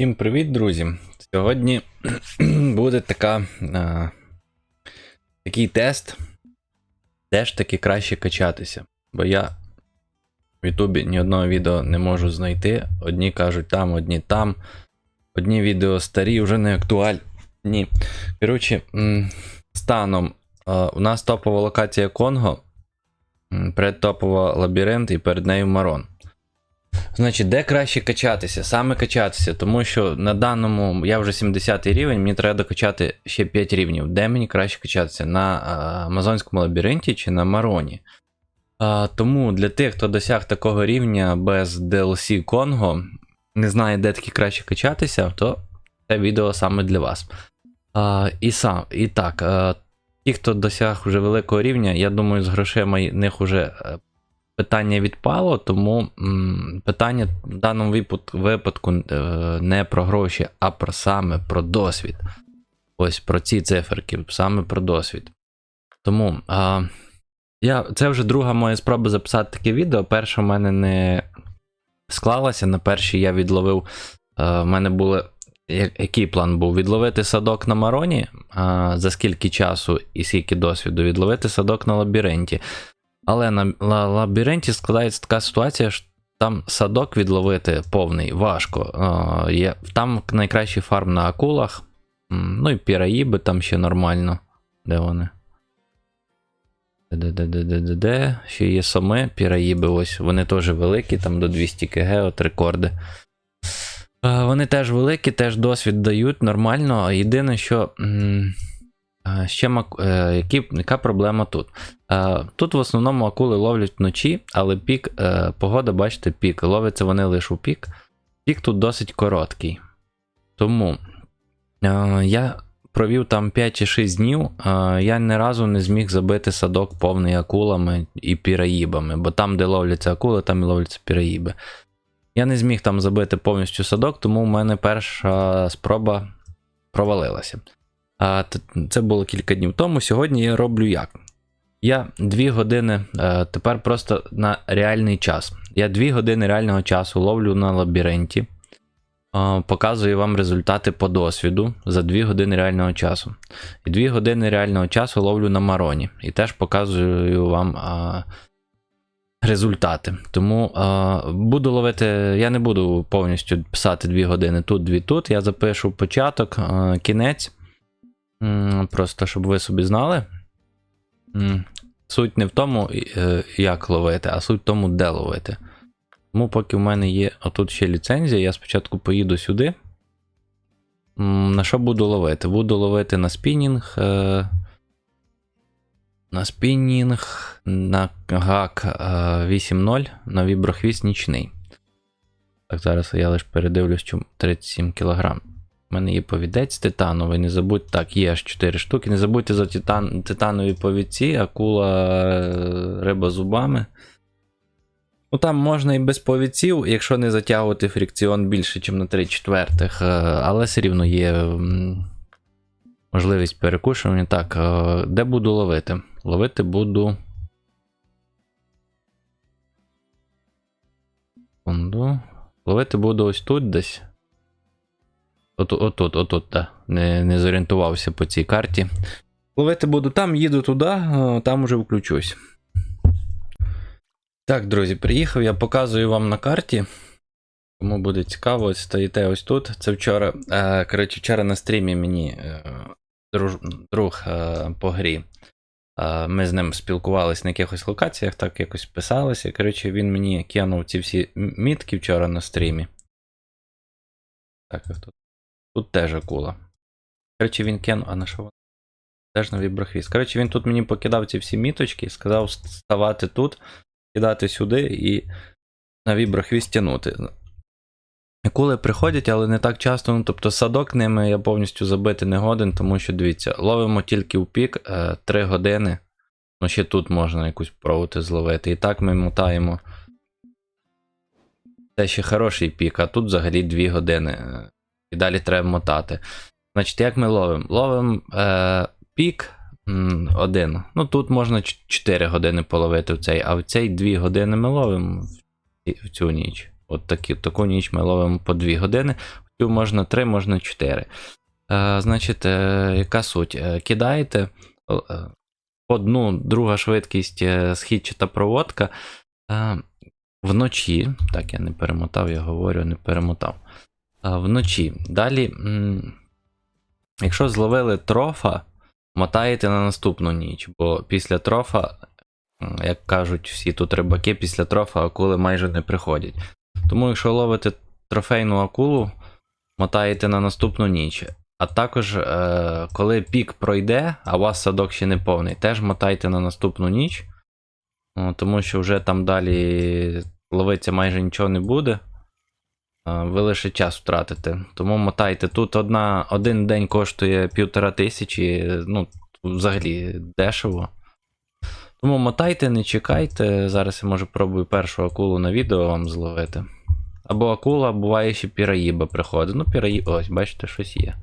Всім привіт, друзі! Сьогодні буде така, а, такий тест, де ж таки краще качатися. Бо я в Ютубі ні одного відео не можу знайти. Одні кажуть там, одні там. Одні відео старі, вже не актуальні. Коротше, станом а, у нас топова локація Конго, предтопова лабіринт і перед нею Марон. Значить, де краще качатися? Саме качатися, тому що на даному я вже 70 рівень, мені треба докачати ще 5 рівнів. Де мені краще качатися? На Амазонському лабіринті чи на Мароні? А, тому для тих, хто досяг такого рівня без DLC Конго, не знає, де таки краще качатися, то це відео саме для вас. А, і сам, і так, а, ті, хто досяг вже великого рівня, я думаю, з грошима в них вже е, питання відпало, тому питання в даному випадку, е, не про гроші, а про саме про досвід. Ось про ці циферки, саме про досвід. Тому а, я, це вже друга моя спроба записати таке відео. Перша в мене не склалася. На першій я відловив. е, В мене було. я- Який план був? Відловити садок на мароні а, за скільки часу і скільки досвіду, відловити садок на лабіринті. Але на лабіринті складається така ситуація, що там садок відловити повний важко. Є, там найкращий фарм на акулах. Ну і піраїби там ще нормально. Де вони? Де-де-де-де-де-де. Ще є соми, піраїби, ось. Вони теж великі, там до 200 кг, от рекорди. Вони теж великі, теж досвід дають нормально. Єдине, що. Ще мак... е, які... яка проблема тут? Е, Тут в основному акули ловлять вночі, але пік, е, погода, бачите, пік. Ловляться вони лише у пік. Пік тут досить короткий. Тому е, я провів там 5 чи 6 днів. Я ні разу не зміг забити садок повний акулами і піраїбами, бо там, де ловляться акули, там і ловляться піраїби. Я не зміг там забити повністю садок, тому в мене перша спроба провалилася. Це було кілька днів тому. Сьогодні я роблю як? Я 2 години е, тепер просто на реальний час. Я 2 години реального часу ловлю на лабіринті. е, Показую вам результати по досвіду за 2 години реального часу. І 2 години реального часу ловлю на мароні. І теж показую вам результати. Тому буду ловити. Я не буду повністю писати 2 години тут, 2 тут. Я запишу початок, кінець. Просто щоб ви собі знали. Суть не в тому, е, як ловити, а суть в тому, де ловити. Тому, поки в мене є отут ще ліцензія, я спочатку поїду сюди. На що буду ловити? Буду ловити на спінінг. е, На спінінг, на гак е, 8.0, на віброхвіст нічний. Так, зараз я лише передивлюсь, чому 37 кг. У мене є повідець титановий, не забудьте. Так, є аж 4 штуки. Не забудьте за титан, титанові повідці, акула, е, риба зубами. Ну там можна і без повідців, якщо не затягувати фрикціон більше, ніж на 3 четвертих, е, але все рівно є можливість перекушування. Так, е, де буду ловити? Ловити буду. Ловити буду ось тут десь. От, отут, отут, так. Не, не зорієнтувався по цій карті. Ловити буду там, їду туди, е, там уже включусь. Так, друзі, приїхав, я показую вам на карті. Кому буде цікаво, ось стоїте ось тут. Це вчора. Е, коротше, вчора на стрімі мені е, друж, друг е, по грі. Е, ми з ним спілкувалися на якихось локаціях, так якось писалися. Коротше, він мені кинув ці всі мітки вчора на стрімі. Так, тут. Тут теж акула. Коротше, він кинув. А на що воно? Теж на віброхвіст. Коротше, він тут мені покидав ці всі міточки, сказав ставати тут, кидати сюди і на віброхвіст тягнути. Акули приходять, але не так часто. Ну, тобто садок ними я повністю забити не годен, тому що дивіться, ловимо тільки в пік е, 3 години. Ну, ще тут можна якусь пробувати зловити. І так ми мотаємо. Це ще хороший пік, а тут взагалі 2 години. І далі треба мотати. Значить, як ми ловимо? Ловимо е, пік м, один. Ну тут можна 4 години половити в цей, а в цей 2 години ми ловимо в цю ніч. От такі, таку ніч ми ловимо по 2 години. в цю можна 3, можна 4. Е, значить, е, яка суть? Е, кидаєте е, одну, друга швидкість, е, схід та проводка. Е, вночі, так я не перемотав, я говорю, не перемотав. Е, вночі. Далі, якщо зловили трофа, мотаєте на наступну ніч, бо після трофа, як кажуть всі тут рибаки, після трофа акули майже не приходять. Тому, якщо ловите трофейну акулу, мотаєте на наступну ніч. А також, е, коли пік пройде, а у вас садок ще не повний, теж мотайте на наступну ніч. Тому що вже там далі ловиться майже нічого не буде. Ви лише час втратите. Тому мотайте. Тут одна, один день коштує півтора тисячі, ну, взагалі дешево. Тому мотайте, не чекайте. Зараз я може пробую першу акулу на відео вам зловити. Або акула, буває ще піраїба приходить. Ну, піраїба, ось, бачите, щось є.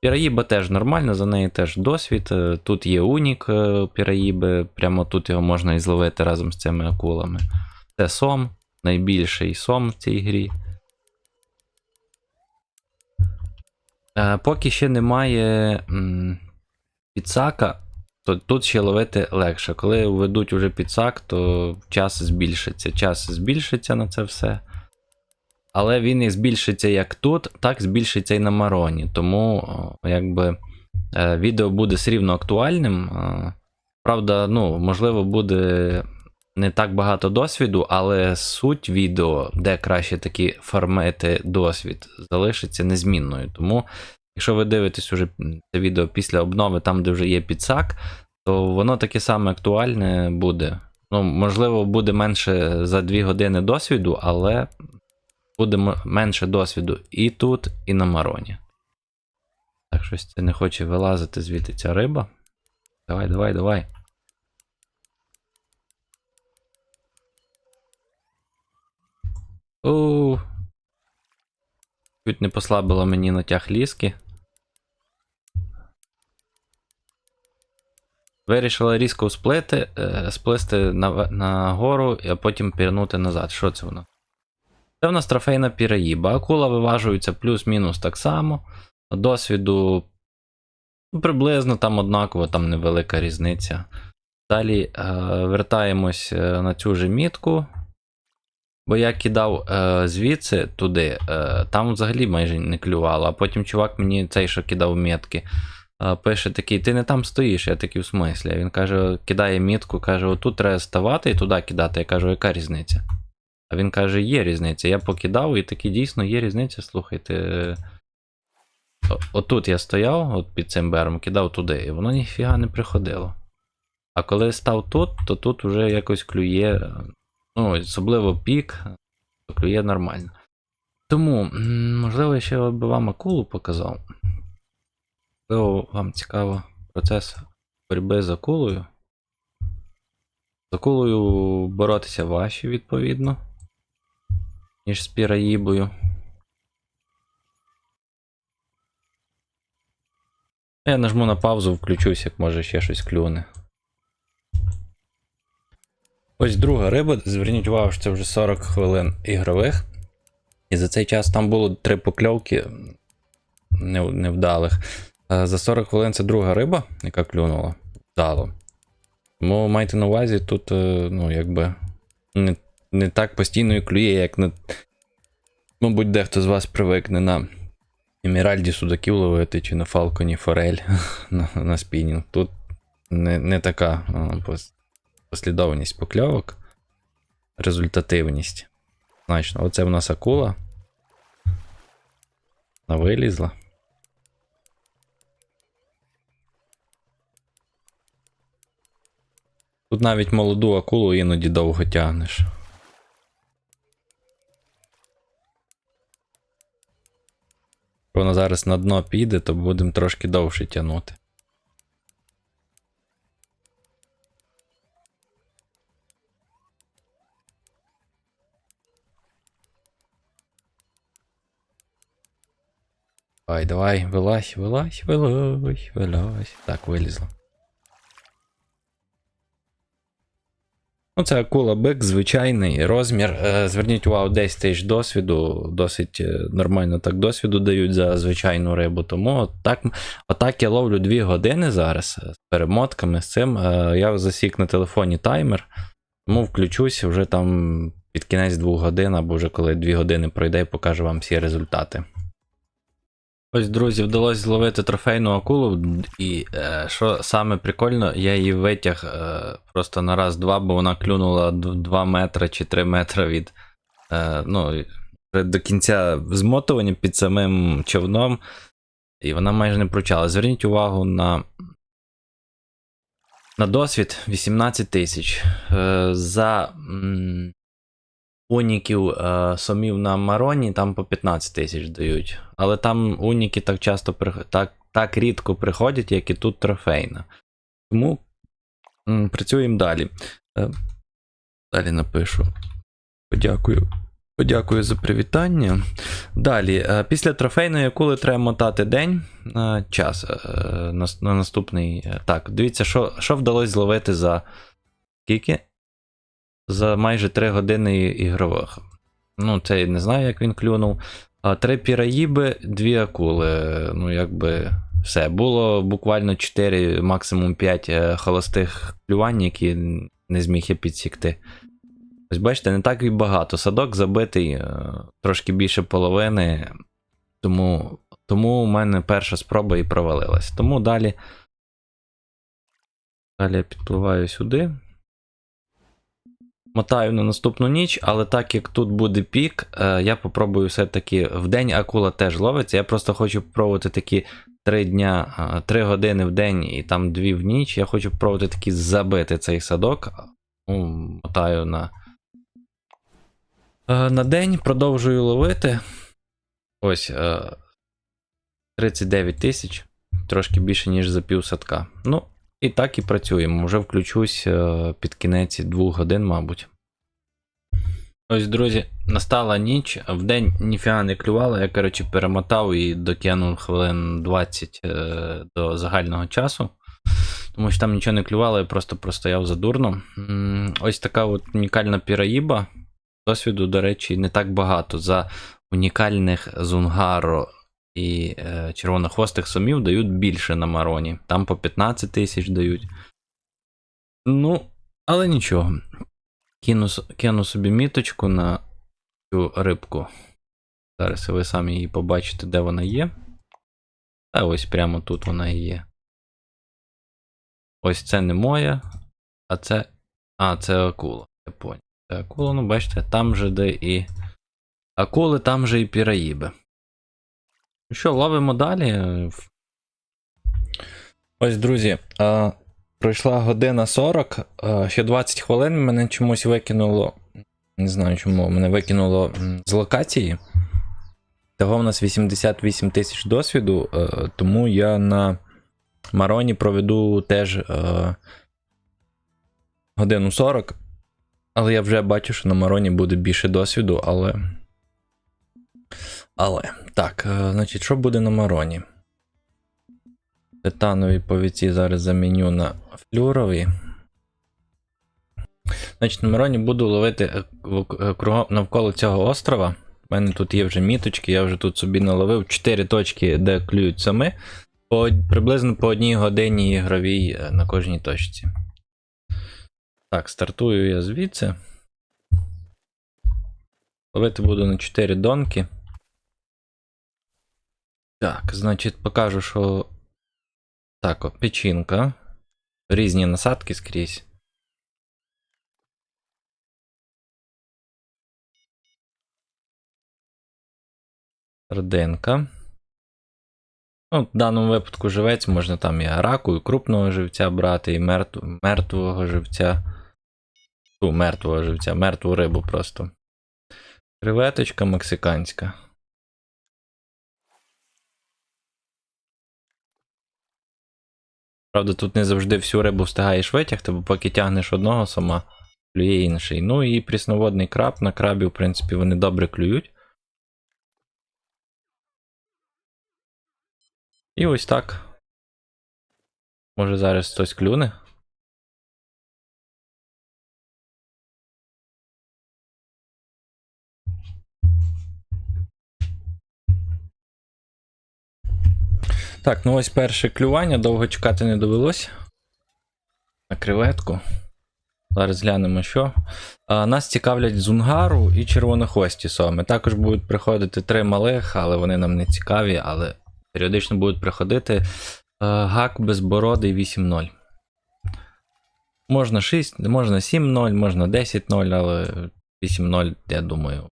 Піраїба теж нормально, за неї теж досвід. Е, Тут є унік е, піраїби, прямо тут його можна і зловити разом з цими акулами. Це сом, найбільший сом в цій грі. Е, Поки ще немає м, підсака, то тут ще ловити легше. Коли введуть уже підсак, то час збільшиться. Час збільшиться на це все. Але він і збільшиться як тут, так збільшиться і на мароні. Тому, якби е, відео буде все рівно актуальним. Е, Правда, ну, можливо, буде не так багато досвіду, але суть відео, де краще такі фармити досвід, залишиться незмінною. Тому, якщо ви дивитесь уже це відео після обнови, там, де вже є підсак, то воно таке саме актуальне буде. Ну, можливо, буде менше за 2 години досвіду, але буде менше досвіду і тут, і на мароні. Так, щось це не хоче вилазити звідти ця риба. Давай, давай, давай. Оу. Чуть не послабила мені натяг ліски. Вирішила різко сплити, е, сплисти на, на а потім пірнути назад. Що це воно? Це в нас трофейна піраїба. Акула виважується плюс-мінус так само. Досвіду ну, приблизно там однаково, там невелика різниця. Далі е, вертаємось е, на цю же мітку. Бо я кидав е, звідси туди, е, там взагалі майже не клювало, а потім чувак мені цей, що кидав метки, е, пише такий: ти не там стоїш, я такий в смислі. Він каже, кидає мітку, каже, отут треба ставати і туди кидати. Я кажу, яка різниця? А він каже, є різниця. Я покидав, і таки дійсно є різниця. Слухайте. Отут я стояв, от під цим бером, кидав туди, і воно ніфіга не приходило. А коли став тут, то тут вже якось клює. Ну, особливо пік, клює нормально. Тому, можливо, я ще би вам акулу показав. Можливо, вам цікаво процес боротьби з акулою. З акулою боротися важче, відповідно, ніж з піраїбою. Я нажму на паузу, включусь, як може ще щось клюне. Ось друга риба. Зверніть увагу, що це вже 40 хвилин ігрових. І за цей час там було три покльовки невдалих. За 40 хвилин це друга риба, яка клюнула вдало. Тому майте на увазі, тут, е, ну, якби не, не так постійно і клює, як на. Мабуть, дехто з вас привикне на Еміральді судаків ловити чи на Фалконі Форель на, на спінінг. Тут не, не така пос- послідовність покльовок, результативність. Значно, оце в нас акула. Вона вилізла. Тут навіть молоду акулу іноді довго тягнеш. Вона зараз на дно піде, то будемо трошки довше тягнути. Давай, давай, вилазь, вилазь, вилазь, вилазь. Так, вилізла. Ну, це акула бик, звичайний розмір. Е, Зверніть увагу, 10 тисяч досвіду, досить е, нормально так досвіду дають за звичайну рибу. Тому отак, отак я ловлю 2 години зараз е, з перемотками з цим. Я засік на телефоні таймер, тому включусь вже там під кінець 2 годин, або вже коли 2 години пройде, і покажу вам всі результати. Ось, друзі, вдалося зловити трофейну акулу, і е, що саме прикольно, я її витяг е, просто на раз-два, бо вона клюнула 2 метри чи 3 метри від е, ну, до кінця змотування під самим човном, і вона майже не прочала. Зверніть увагу на, на досвід 18 тисяч. Е, за уніків е, сомів на мароні там по 15 тисяч дають. Але там уніки так часто так, так рідко приходять, як і тут трофейна. Тому працюємо далі. Е, далі напишу. Подякую. Подякую за привітання. Далі, е, після трофейної акули треба мотати день на час е, на, на наступний. е, Так, дивіться, що, що вдалося зловити за скільки? За майже 3 години ігрових. Ну, це я не знаю, як він клюнув. А, Три піраїби, дві акули. Ну, якби все. Було буквально 4, максимум 5 холостих клювань, які не зміг я підсікти. Ось бачите, не так і багато. Садок забитий е, трошки більше половини. Тому, тому у мене перша спроба і провалилась. Тому далі. Далі я підпливаю сюди. Мотаю на наступну ніч, але так як тут буде пік, е, я попробую все-таки в день акула теж ловиться. Я просто хочу пробувати такі 3 дня, 3 години в день і там 2 в ніч. Я хочу пробувати таки забити цей садок. Мотаю на, е, на день, продовжую ловити. Ось е, 39 тисяч, трошки більше, ніж за пів садка. Ну, і так і працюємо. Вже включусь е, під кінець 2 годин, мабуть. Ось, друзі, настала ніч, в день ніфіга не клювало, я, коротше, перемотав і докинув хвилин 20 е, до загального часу. Тому що там нічого не клювало, я просто простояв задурно. Ось така от унікальна піраїба. Досвіду, до речі, не так багато. За унікальних зунгаро і е, червонохвостих сомів дають більше на мароні. Там по 15 тисяч дають. Ну, але нічого. Кину, кину собі міточку на цю рибку. Зараз ви самі її побачите, де вона є. А ось прямо тут вона є. Ось це не моя, а це. А, це акула. Я понял. Це акула, ну бачите, там же де і. Акули, там же і піраїби. Ну що, ловимо далі. Ось, друзі, а, пройшла година 40, а, ще 20 хвилин мене чомусь викинуло. Не знаю чому, мене викинуло з локації. Того в нас 88 тисяч досвіду, е, тому я на Мароні проведу теж е, годину 40. Але я вже бачу, що на Мароні буде більше досвіду, але. Але. Так, е, значить, що буде на Мароні? Титанові повіці зараз заміню на флюрові. Значить, на Мароні буду ловити е, е, навколо цього острова. У мене тут є вже міточки, я вже тут собі наловив 4 точки, де клюють сами. По, приблизно по одній годині ігровій на кожній точці. Так, стартую я звідси. Ловити буду на 4 донки. Так, значить, покажу, що. Так, о, печінка. Різні насадки скрізь. Родинка. Ну, в даному випадку живець можна там і раку, і крупного живця брати, і мертв... мертвого живця. Ту, мертвого живця, мертву рибу просто. Креветочка мексиканська. Правда, тут не завжди всю рибу встигаєш витягти, бо поки тягнеш одного сама, клює інший. Ну і прісноводний краб. На крабі, в принципі, вони добре клюють. І ось так. Може зараз хтось клюне. Так, ну ось перше клювання, довго чекати не довелось. На креветку. Зараз глянемо, що. А, нас цікавлять зунгару і червонохвості соми. Також будуть приходити три малих, але вони нам не цікаві, але періодично будуть приходити. А, гак безбородий 8-0. Можна 6, можна 7-0, можна 10-0, але 8-0, я думаю.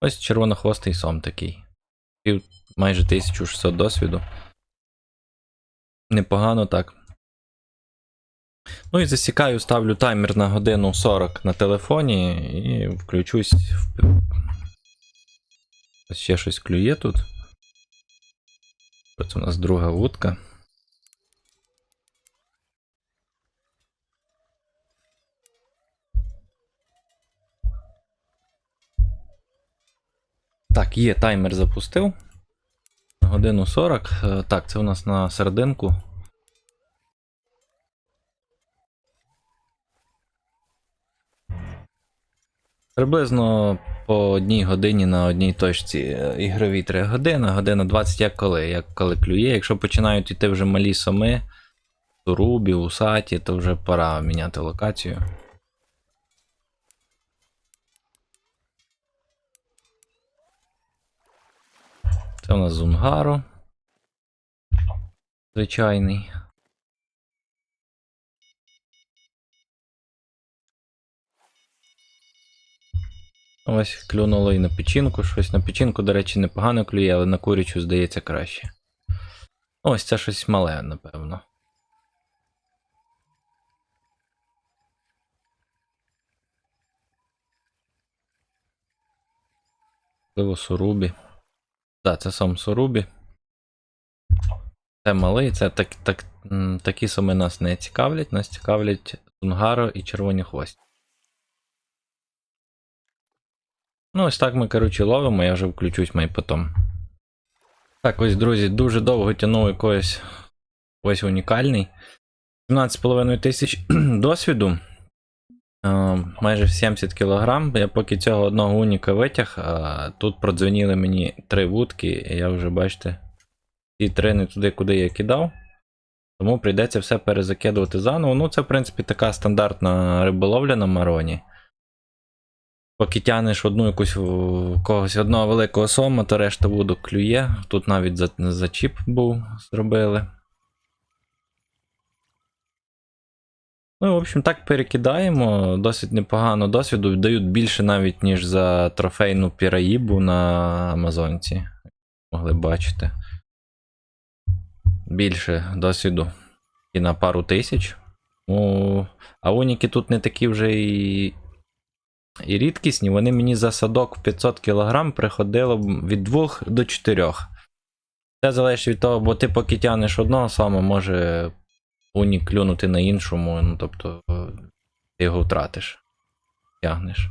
Ось червонохвостий сом такий. Майже 1600 досвіду. Непогано так. Ну і засікаю, ставлю таймер на годину 40 на телефоні і включусь. В... Ще щось клює тут. Ось у нас друга вудка. Так, є, таймер запустив. Годину 40. Е, Так, це у нас на серединку. Приблизно по одній годині на одній точці е, ігрові 3 години, година 20 як коли, як коли клює. Якщо починають йти вже малі соми, турубі, усаті, то вже пора міняти локацію. Це у нас Зунгаро. Звичайний. Ось клюнуло і на печінку. Щось на печінку, до речі, непогано клює, але на курячу, здається, краще. Ось це щось мале, напевно. Можливо, Сурубі. Так, це сам Сурубі. Це малий, це так, так, такі суми нас не цікавлять, нас цікавлять Сунгаро і червоні хвості. Ну, ось так ми, коротше, ловимо, я вже включусь май потом. Так, ось, друзі, дуже довго тягнув якийсь ось унікальний. 17,5 тисяч досвіду. Е, майже 70 кг. Я поки цього одного уніка витяг, а тут продзвеніли мені три вудки, і я вже, бачите, ті три не туди, куди я кидав. Тому прийдеться все перезакидувати заново. Ну, це, в принципі, така стандартна риболовля на мароні. Поки тянеш одну якусь когось одного великого сома, то решта вудок клює. Тут навіть за, зачіп був, зробили. Ну, в общем, так перекидаємо. Досить непогано досвіду. Дають більше навіть, ніж за трофейну піраїбу на Амазонці. Могли бачити. Більше досвіду. І на пару тисяч. Ну, а уніки тут не такі вже і. І рідкісні, вони мені за садок в 500 кг приходило від 2 до 4. Це залежить від того, бо ти поки тянеш одного саме, може унік клюнути на іншому, ну тобто е, ти його втратиш. Тягнеш.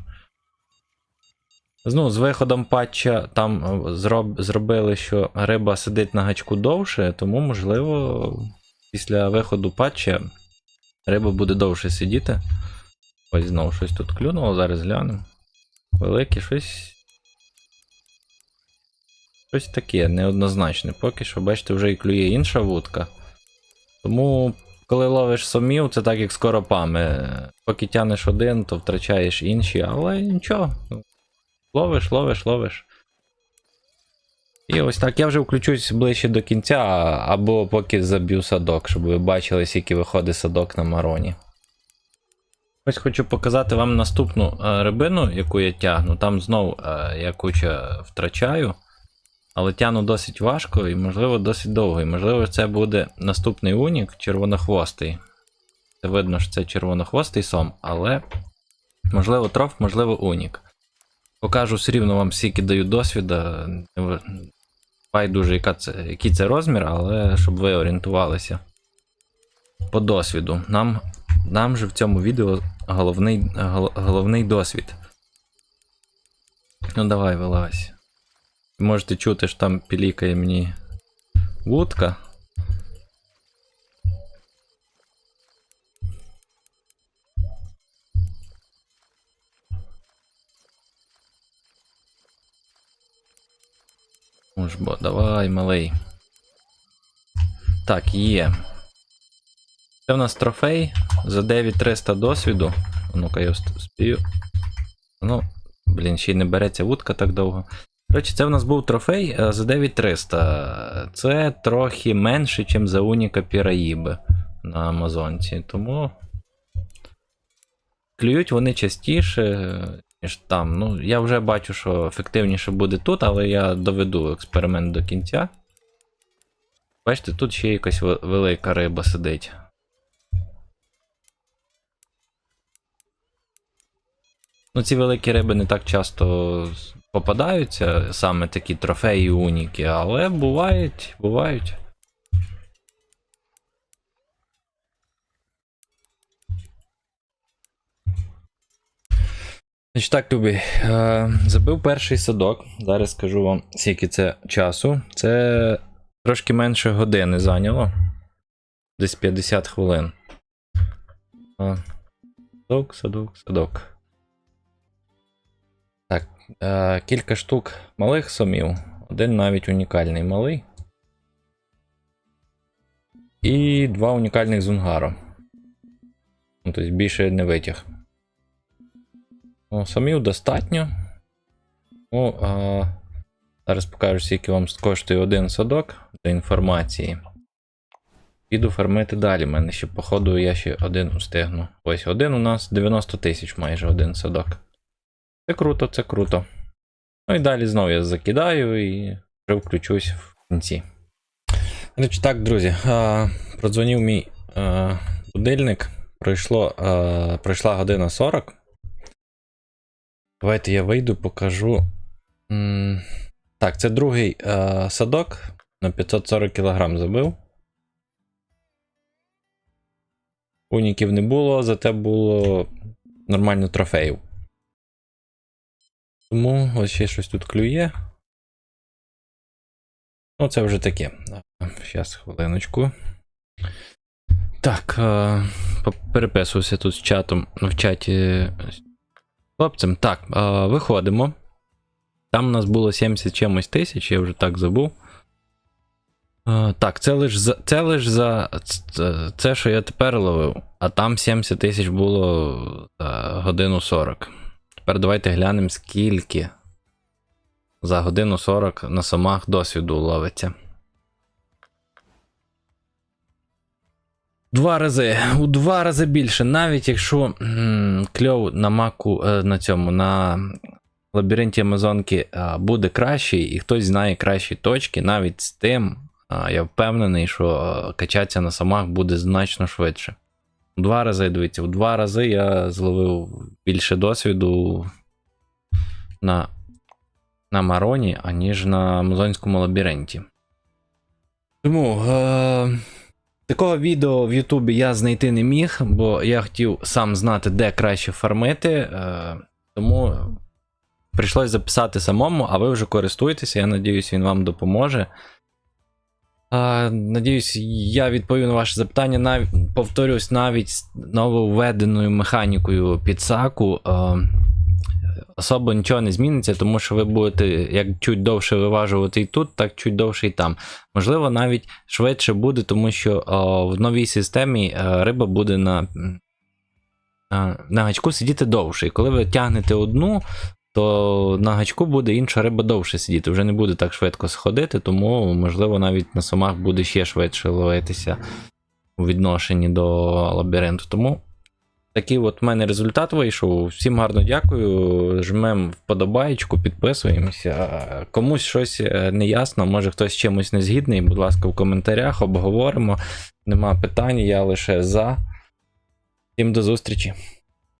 Ну, з виходом патча там е, зроб, зробили, що риба сидить на гачку довше, тому, можливо, після виходу патча риба буде довше сидіти. Ось знову щось тут клюнуло, зараз глянемо. Велике щось. Щось таке, неоднозначне. Поки що, бачите, вже і клює інша вудка. Тому, коли ловиш сомів, це так як з коропами. Поки тянеш один, то втрачаєш інші, але нічого. Ловиш, ловиш, ловиш. І ось так я вже включусь ближче до кінця, або поки заб'ю садок, щоб ви бачили, скільки виходить садок на мароні. Ось хочу показати вам наступну е, рибину, яку я тягну. Там знов е, я куча втрачаю, але тягну досить важко і, можливо, досить довго. І можливо, це буде наступний унік червонохвостий. Це видно, що це червонохвостий сом, але можливо троф, можливо, унік. Покажу все рівно вам скільки даю досвіда. Байдуже, яка це, який це розмір, але щоб ви орієнтувалися по досвіду. Нам нам же в цьому відео головний гол- головний досвід. Ну давай, вилазь. Можете чути, що там пілікає мені вудка. Бо, давай, малий. Так, є. Це у нас трофей за 9300 досвіду. Ну-ка, я спію. Ну, блін, ще й не береться вудка так довго. Коротше, це в нас був трофей е, за 9300. Це трохи менше, ніж за Уніка Піраїби на Амазонці. Тому. Клюють вони частіше, ніж там. Ну, я вже бачу, що ефективніше буде тут, але я доведу експеримент до кінця. Бачите, тут ще якась велика риба сидить. Ну, ці великі риби не так часто попадаються, саме такі трофеї уніки, але бувають, бувають. Значить так, любі, е, забив перший садок. Зараз скажу вам, скільки це часу. Це трошки менше години зайняло. Десь 50 хвилин. Е, Садок, садок, садок. Е, кілька штук малих сомів. Один навіть унікальний малий. І два унікальних зунгару. Ну, тобто більше не витяг. Ну, самів достатньо. Ну, а, зараз покажу, скільки вам коштує один садок для інформації. Піду фармити далі. У мене ще, походу, я ще один встигну. Ось один у нас 90 тисяч майже один садок. Це круто, це круто. Ну і далі знову я закидаю і вже включусь в кінці. Речі, так, друзі, а, продзвонив мій а, будильник. Пройшло, а, пройшла година 40. Давайте я вийду, покажу. Так, це другий е, садок на 540 кг забив. Уніків не було, зате було нормально трофеїв. Тому ось ще щось тут клює. Ну, це вже таке. Зараз, хвилиночку. Так, е, переписувався тут з чатом в чаті з хлопцем. Так, е, виходимо. Там у нас було 70 чимось тисяч, я вже так забув. Е, так, це лиш за, це лиш за це, що я тепер ловив, а там 70 тисяч було за годину 40. Тепер давайте глянемо, скільки за годину 40 на самах досвіду ловиться. Два рази, у два рази більше, навіть якщо м, кльов на маку е, на цьому, на лабіринті Амазонки буде кращий, і хтось знає кращі точки, навіть з тим, я впевнений, що качатися на самах буде значно швидше. Два рази, дивіться, у два рази я зловив більше досвіду на, на Мароні, аніж на Амазонському лабіринті. Тому. Е- Такого відео в Ютубі я знайти не міг, бо я хотів сам знати, де краще фармити. Е, тому прийшлось записати самому, а ви вже користуєтеся. Я надіюсь, він вам допоможе. Надіюсь, я відповів на ваше запитання. Нав... Повторюсь, навіть з нововведеною механікою підсаку. Е, особо нічого не зміниться, тому що ви будете як чуть довше виважувати і тут, так чуть довше і там. Можливо, навіть швидше буде, тому що о, в новій системі е, риба буде на, на гачку сидіти довше. І коли ви тягнете одну, то на гачку буде інша риба довше сидіти. Вже не буде так швидко сходити, тому, можливо, навіть на самах буде ще швидше ловитися у відношенні до лабіринту. Тому такий от в мене результат вийшов. Всім гарно дякую. Жмем вподобаєчку, підписуємося. Комусь щось е, не ясно, може хтось з чимось не згідний. Будь ласка, в коментарях обговоримо. Нема питань, я лише за. Всім до зустрічі.